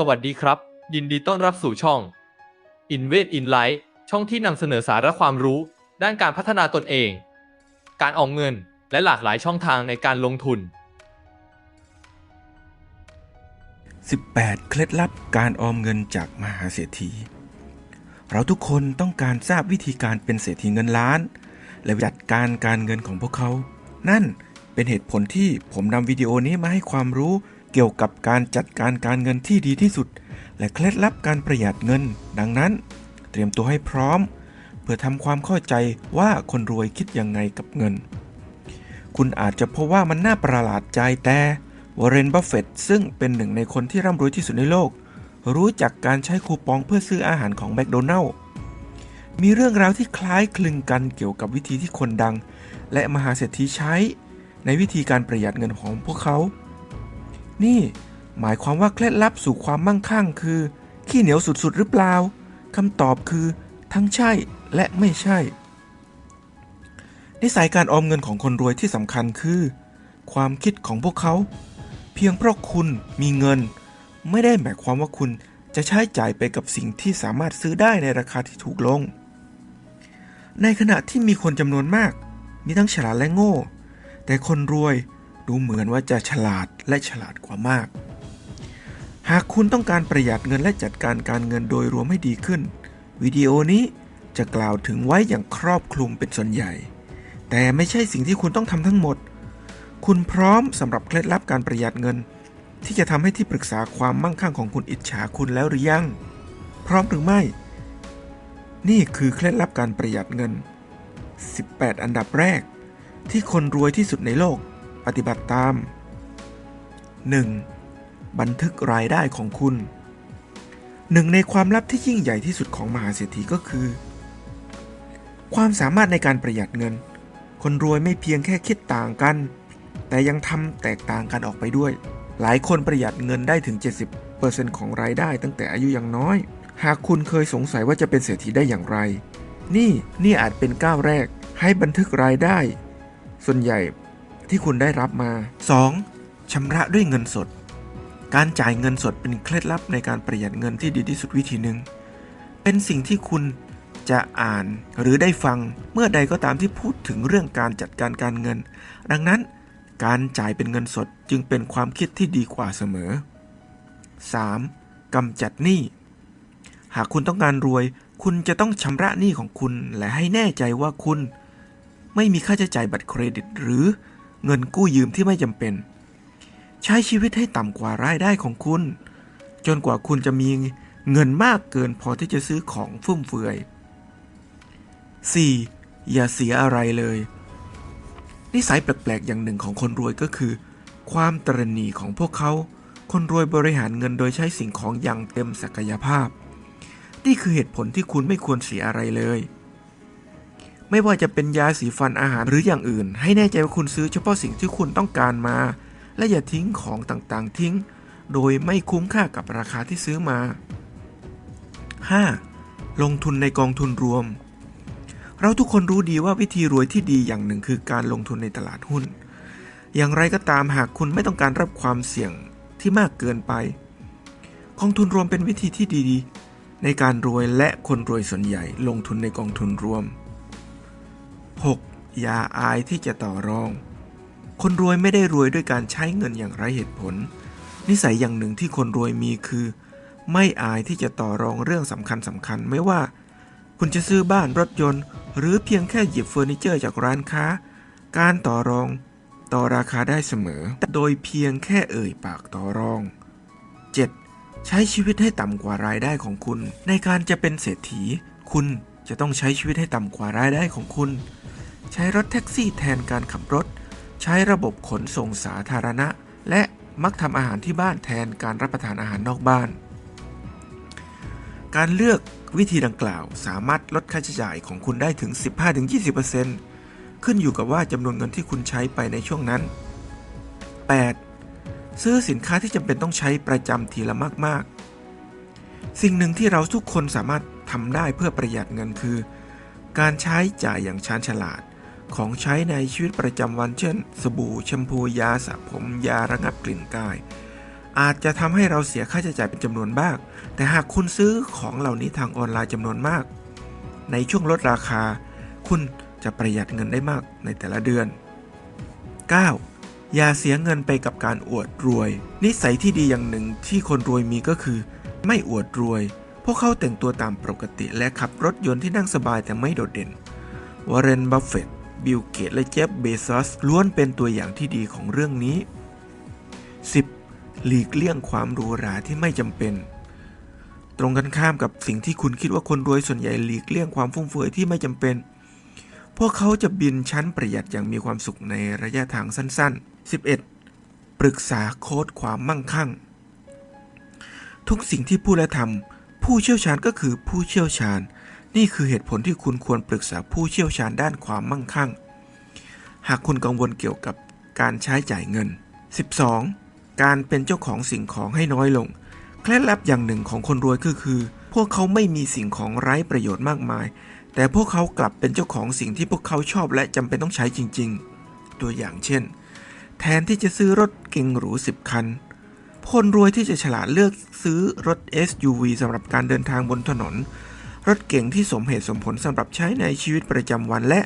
สวัสดีครับ ยินดีต้อนรับสู่ช่อง Invest in Life ช่องที่นำเสนอสาระความรู้ ด้านการพัฒนาตนเอง การออมเงินและหลากหลายช่องทางในการลงทุน 18 เคล็ดลับการออมเงินจากมหาเศรษฐี เราทุกคนต้องการทราบวิธีการเป็นเศรษฐีเงินล้าน และจัดการการเงินของพวกเขา นั่นเป็นเหตุผลที่ผมนำวิดีโอนี้มาให้ความรู้ เกี่ยวกับการจัดการการเงินที่ดีที่สุด และเคล็ดลับการประหยัดเงิน ดังนั้น เตรียมตัวให้พร้อม เพื่อทำความเข้าใจว่าคนรวยคิดยังไงกับเงิน คุณอาจจะพบว่ามันน่าประหลาดใจแต่วอร์เรนบัฟเฟตซึ่งเป็นหนึ่งในคนที่ร่ำรวยที่สุดในโลก รู้จักการใช้คูปองเพื่อซื้ออาหารของแมคโดนัลล์มีเรื่องราวที่คล้ายคลึงกันเกี่ยวกับวิธีที่คนดัง และมหาเศรษฐีใช้ ในวิธีการประหยัดเงินของพวกเขา นี่หมายความว่าเคล็ดลับสู่ความมั่งคั่งคือ ขี้เหนียวสุดๆ หรือเปล่าคำตอบคือ ทั้งใช่และไม่ใช่ นิสัยการออมเงินของคนรวยที่สำคัญคือ ความคิดของพวกเขา เพียงเพราะคุณมีเงิน ไม่ได้หมายความว่าคุณจะใช้จ่ายไปกับสิ่งที่สามารถซื้อได้ในราคาที่ถูกลง ในขณะที่มีคนจำนวนมาก มีทั้งฉลาดและโง่ แต่คนรวย ดูเหมือนว่าจะฉลาดและฉลาดกว่ามาก หากคุณต้องการประหยัดเงินและจัดการการเงินโดยรวมให้ดีขึ้น วิดีโอนี้จะกล่าวถึงไว้อย่างครอบคลุมเป็นส่วนใหญ่ แต่ไม่ใช่สิ่งที่คุณต้องทำทั้งหมด คุณพร้อมสำหรับเคล็ดลับการประหยัดเงิน ที่จะทำให้ที่ปรึกษาความมั่งคั่งของคุณอิจฉาคุณแล้วหรือยัง พร้อมหรือไม่ นี่คือเคล็ดลับการประหยัดเงิน 18 อันดับแรกที่คนรวยที่สุดในโลก ปฏิบัติตาม 1. บันทึกรายได้ของคุณ หนึ่งในความลับที่ยิ่งใหญ่ที่สุดของมหาเศรษฐีก็คือ ความสามารถในการประหยัดเงิน คนรวยไม่เพียงแค่คิดต่างกัน แต่ยังทำแตกต่างกันออกไปด้วย หลายคนประหยัดเงินได้ถึง 70%ของรายได้ตั้งแต่อายุยังน้อย หากคุณเคยสงสัยว่าจะเป็นเศรษฐีได้อย่างไร นี่นี่อาจเป็นก้าวแรกให้บันทึกรายได้ ส่วนใหญ่ ที่คุณได้รับมา 2. ชำระด้วยเงินสด การจ่ายเงินสดเป็นเคล็ดลับในการประหยัดเงินที่ดีที่สุดวิธีหนึ่ง เป็นสิ่งที่คุณจะอ่านหรือได้ฟังเมื่อใดก็ตามที่พูดถึงเรื่องการจัดการการเงิน ดังนั้นการจ่ายเป็นเงินสดจึงเป็นความคิดที่ดีกว่าเสมอ 3. กำจัดหนี้ หากคุณต้องการรวย คุณจะต้องชำระหนี้ของคุณและให้แน่ใจว่าคุณ ไม่มีค่าใช้จ่ายบัตรเครดิตหรือ เงินกู้ยืมที่ไม่จำเป็น ใช้ชีวิตให้ต่ำกว่ารายได้ของคุณ จนกว่าคุณจะมีเงินมากเกินพอที่จะซื้อของฟุ่มเฟือย 4. อย่าเสียอะไรเลย นิสัยแปลกๆ อย่างหนึ่งของคนรวยก็คือ ความตรณีของพวกเขา คนรวยบริหารเงินโดยใช้สิ่งของอย่างเต็มศักยภาพ นี่คือเหตุผลที่คุณไม่ควรเสียอะไรเลย ไม่ว่าจะเป็นยาสีฟันอาหารหรืออย่างอื่น ให้แน่ใจว่าคุณซื้อเฉพาะสิ่งที่คุณต้องการมา และอย่าทิ้งของต่างๆทิ้ง โดยไม่คุ้มค่ากับราคาที่ซื้อมา 5. ลงทุนในกองทุนรวม เราทุกคนรู้ดีว่าวิธีรวยที่ดีอย่างหนึ่งคือการลงทุนในตลาดหุ้น อย่างไรก็ตามหากคุณไม่ต้องการรับความเสี่ยงที่มากเกินไป กองทุนรวมเป็นวิธีที่ดีในการรวยและคนรวยส่วนใหญ่ลงทุนในกองทุนรวม 6. อย่าอายที่จะต่อรอง คนรวยไม่ได้รวยด้วยการใช้เงินอย่างไร้เหตุผล นิสัยอย่างหนึ่งที่คนรวยมีคือ ไม่อายที่จะต่อรองเรื่องสำคัญสำคัญไม่ว่า คุณจะซื้อบ้านรถยนต์ หรือเพียงแค่หยิบเฟอร์นิเจอร์จากร้านค้า การต่อรอง ต่อราคาได้เสมอ โดยเพียงแค่เอ่ยปากต่อรอง 7. ใช้ชีวิตให้ต่ำกว่ารายได้ของคุณ ในการจะเป็นเศรษฐี คุณ จะต้องใช้ชีวิตให้ต่ำกว่ารายได้ของคุณ ใช้รถแท็กซี่แทนการขับรถ ใช้ระบบขนส่งสาธารณะ และมักทำอาหารที่บ้านแทนการรับประทานอาหารนอกบ้าน การเลือกวิธีดังกล่าวสามารถลดค่าใช้จ่ายของคุณได้ถึง 15-20%ขึ้นอยู่กับว่าจำนวนเงินที่คุณใช้ไปในช่วงนั้น 8. ซื้อสินค้าที่จำเป็นต้องใช้ประจำทีละมาก ๆ สิ่งหนึ่งที่เราทุกคนสามารถ ทำได้เพื่อประหยัดเงินคือ การใช้จ่ายอย่างชาญฉลาด ของใช้ในชีวิตประจำวันเช่น สบู่แชมพูยาสระผมยาระงับกลิ่นกาย อาจจะทำให้เราเสียค่าใช้จ่ายเป็นจำนวนมาก แต่หากคุณซื้อของเหล่านี้ทางออนไลน์จำนวนมาก ในช่วงลดราคา คุณจะประหยัดเงินได้มากในแต่ละเดือน 9. อย่าเสียเงินไปกับการอวดรวย นิสัยที่ดีอย่างหนึ่งที่คนรวยมีก็คือ ไม่อวดรวย วกเขาแต่งตัวตามปกติและขับรถยนต์ที่นั่งสบายแต่ไม่โดดเด่น วอร์เรน บัฟเฟตต์บิลเกต และเจฟ เบซอส ล้วนเป็นตัวอย่างที่ดีของเรื่องนี้ 10. หลีกเลี่ยงความหรูหราที่ไม่จำเป็น ตรงกันข้ามกับสิ่งที่คุณคิดว่าคนรวยส่วนใหญ่หลีกเลี่ยงความฟุ่มเฟือยที่ไม่จำเป็น พวกเขาจะบินชั้นประหยัดอย่างมีความสุขในระยะทางสั้น ๆ 11. ปรึกษาโค้ดความมั่งคั่ง ทุกสิ่งที่พูดและทำ ผู้เชี่ยวชาญก็คือผู้เชี่ยวชาญ นี่คือเหตุผลที่คุณควรปรึกษาผู้เชี่ยวชาญด้านความมั่งคั่ง หากคุณกังวลเกี่ยวกับการใช้จ่ายเงิน 12. การเป็นเจ้าของสิ่งของให้น้อยลง เคล็ดลับอย่างหนึ่งของคนรวยก็คือ พวกเขาไม่มีสิ่งของไร้ประโยชน์มากมาย แต่พวกเขากลับเป็นเจ้าของสิ่งที่พวกเขาชอบและจำเป็นต้องใช้จริง ๆ ตัวอย่างเช่น แทนที่จะซื้อรถเก๋งหรู10 คัน คนรวยที่จะฉลาดเลือกซื้อรถ SUV สำหรับการเดินทางบนถนน รถเก๋งที่สมเหตุสมผลสำหรับใช้ในชีวิตประจำวัน และ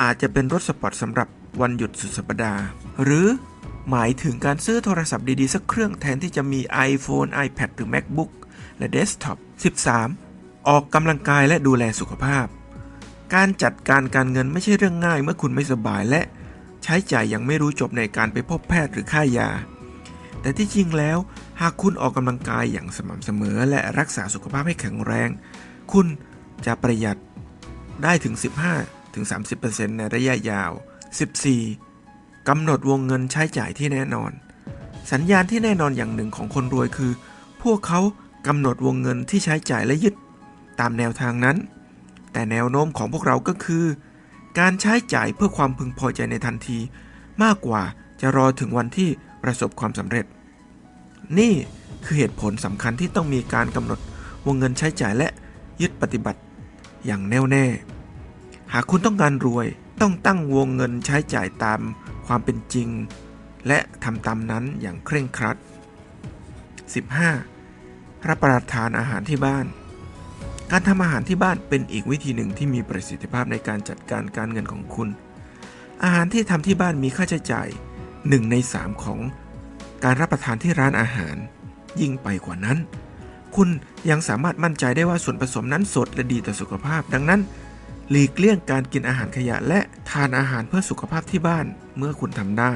อาจจะเป็นรถสปอร์ตสำหรับวันหยุดสุดสัปดาห์ หรือหมายถึงการซื้อโทรศัพท์ดี ๆ สักเครื่องแทนที่จะมี iPhone iPad หรือ MacBook และเดสก์ท็อป 13. ออกกำลังกายและดูแลสุขภาพ การจัดการการเงินไม่ใช่เรื่องง่ายเมื่อคุณไม่สบายและ ใช้จ่ายย่างไม่รู้จบในการไปพบแพทย์หรือค่ายา แต่ที่จริงแล้ว หากคุณออกกำลังกายอย่างสม่ำเสมอ และรักษาสุขภาพให้แข็งแรง คุณจะประหยัดได้ถึง 15-30%ในระยะยาว 14. กำหนดวงเงินใช้จ่ายที่แน่นอน สัญญาณที่แน่นอนอย่างหนึ่งของคนรวยคือ พวกเขากำหนดวงเงินที่ใช้จ่ายและยึดตามแนวทางนั้น แต่แนวโน้มของพวกเราก็คือ การใช้จ่ายเพื่อความพึงพอใจในทันที มากกว่าจะรอถึงวันที่ ประสบความสำเร็จ นี่คือเหตุผลสำคัญที่ต้องมีการกำหนดวงเงินใช้จ่ายและยึดปฏิบัติอย่างแน่วแน่ หากคุณต้องการรวยต้องตั้งวงเงินใช้จ่ายตามความเป็นจริง และทำตามนั้นอย่างเคร่งครัด 15. รับประทานอาหารที่บ้าน การทำอาหารที่บ้านเป็นอีกวิธีหนึ่งที่มีประสิทธิภาพในการจัดการการเงินของคุณ อาหารที่ทำที่บ้านมีค่าใช้จ่าย 1 ใน 3 ของการรับประทานที่ร้านอาหาร ยิ่งไปกว่านั้น คุณยังสามารถมั่นใจได้ว่าส่วนผสมนั้นสดและดีต่อสุขภาพ ดังนั้น หลีกเลี่ยงการกินอาหารขยะและทานอาหารเพื่อสุขภาพที่บ้านเมื่อคุณทำได้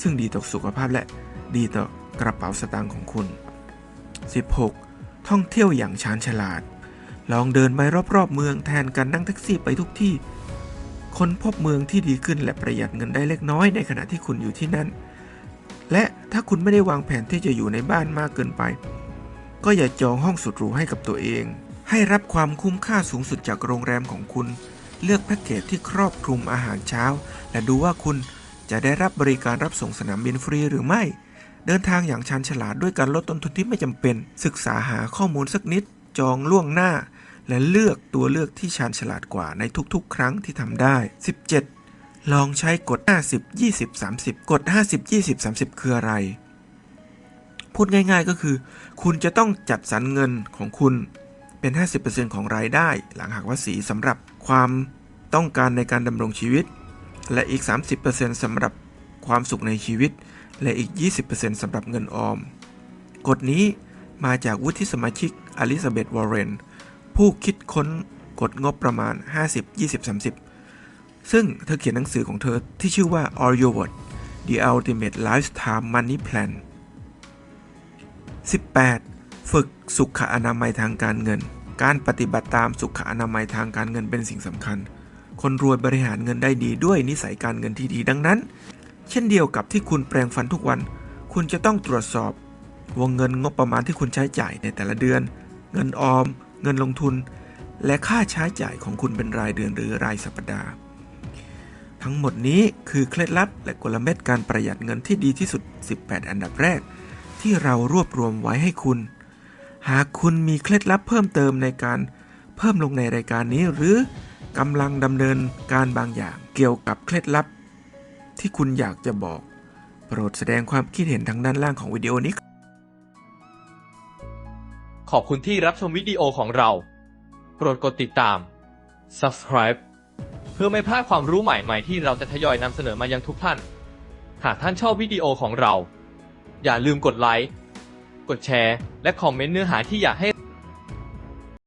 ซึ่งดีต่อสุขภาพและดีต่อกระเป๋าสตางค์ของคุณ 16. ท่องเที่ยวอย่างชาญฉลาด ลองเดินไปรอบๆ เมืองแทนการนั่งแท็กซี่ไปทุกที่ คนพบเมืองที่ดีขึ้นและประหยัดเงินได้เล็กน้อยในขณะที่คุณอยู่ที่นั่น และถ้าคุณไม่ได้วางแผนที่จะอยู่ในบ้านมากเกินไป ก็อย่าจองห้องสุดหรูให้กับตัวเอง ให้รับความคุ้มค่าสูงสุดจากโรงแรมของคุณ เลือกแพ็กเกจที่ครอบคลุมอาหารเช้า และดูว่าคุณจะได้รับบริการรับส่งสนามบินฟรีหรือไม่ เดินทางอย่างชาญฉลาดด้วยการลดต้นทุนที่ไม่จำเป็น ศึกษาหาข้อมูลสักนิด จองล่วงหน้า และเลือกตัวเลือกที่ชาญฉลาดกว่าในทุกๆ ครั้งที่ทำได้ 17 ลองใช้กฎ 50 20 30 กฎ 50 20 30 คืออะไร พูดง่ายๆก็คือ คุณจะต้องจัดสรรเงินของคุณเป็น 50%ของรายได้ หลังหักภาษีสำหรับความต้องการในการดำรงชีวิต และอีก 30%สำหรับความสุขในชีวิต และอีก 20%สำหรับเงินออม กฎนี้มาจากวุฒิสมาชิกอลิซาเบธวอร์เรน ผู้คิดค้นกฎงบประมาณ 50 20 30 ซึ่งเธอเขียนหนังสือของเธอที่ชื่อว่า All Your Word The Ultimate Lifetime Money Plan 18. ฝึกสุขอนามัยทางการเงิน การปฏิบัติตามสุขอนามัยทางการเงินเป็นสิ่งสำคัญ คนรวยบริหารเงินได้ดีด้วยนิสัยการเงินที่ดีดังนั้น เช่นเดียวกับที่คุณแปรงฟันทุกวัน คุณจะต้องตรวจสอบ วงเงินงบประมาณที่คุณใช้จ่ายในแต่ละเดือน เงินออม เงินลงทุน และค่าใช้จ่ายของคุณเป็นรายเดือนหรือรายสัปดาห์ ทั้งหมดนี้คือเคล็ดลับและกลเม็ดการประหยัดเงินที่ดีที่สุด 18 อันดับแรก ที่เรารวบรวมไว้ให้คุณ หากคุณมีเคล็ดลับเพิ่มเติมในการเพิ่มลงในรายการนี้หรือกำลังดำเนินการบางอย่างเกี่ยวกับเคล็ดลับ ที่คุณอยากจะบอก โปรดแสดงความคิดเห็นทางด้านล่างของวิดีโอนี้ ขอบคุณที่รับชมวิดีโอของเรา โปรดกดติดตาม subscribe เพื่อไม่พลาดความรู้ใหม่ๆ ที่เราจะทยอยนำเสนอมายังทุกท่าน หากท่านชอบวิดีโอของเรา อย่าลืมกดไลค์ กดแชร์ และคอมเมนต์เนื้อหาที่อยากให้